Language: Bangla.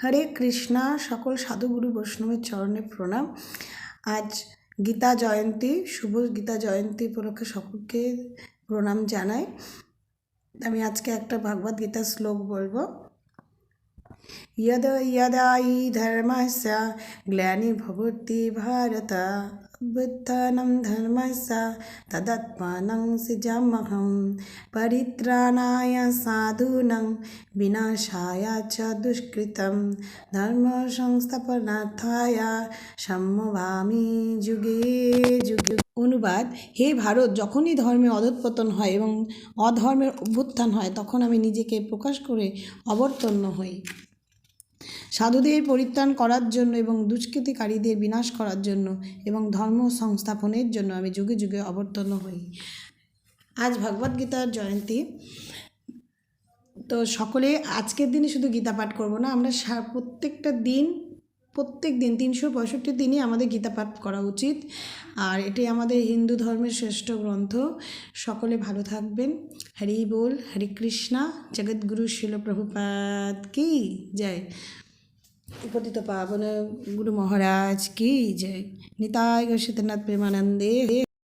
হরে কৃষ্ণা সকল সাধুগুরু বৈষ্ণবের চরণে প্রণাম আজ গীতা জয়ন্তী শুভ গীতা জয়ন্তী উপলক্ষে সকলকে প্রণাম জানাই আমি আজকে একটা ভগবদ গীতা শ্লোক বলবো यद यदा हि धर्मस्य ग्लानिर्भवति भारत बुद्धानं धर्मस्य तदात्मानं सृजाम्यहं परित्राणाय साधूनां विनाशाय च दुष्कृतं ধর্মসংস্থাপনার্থায় সম্ভবামি যুগে যুগে অনুবাদ হে ভারত যখনই ধর্মে অধঃপতন হয় এবং অধর্মের অভ্যুত্থান হয় তখন আমি নিজেকে প্রকাশ করে অবর্তন্য হই সাধুদের পরিত্রাণ করার জন্য এবং দুষ্কৃতিকারীদের বিনাশ করার জন্য এবং ধর্ম সংস্থাপনের জন্য আমি যুগে যুগে অবর্তন্য হই। আজ ভগবদ্গীতার জয়ন্তী। তো সকলে আজকের দিনে শুধু গীতা পাঠ করব না, আমরা প্রত্যেকটা দিন, প্রত্যেক দিন, তিনশো পঁয়ষট্টি দিনই আমাদের গীতা পাঠ করা উচিত। আর এটি আমাদের হিন্দু ধর্মের শ্রেষ্ঠ গ্রন্থ। সকলে ভালো থাকবেন। হরি বল, হরে কৃষ্ণা, জগৎগুরু শিল প্রভুপাদ কি? জয়। পতিত পাবন গুরু মহারাজ কি জয় নিতায় গো সীতনাথ প্রেমানন্দে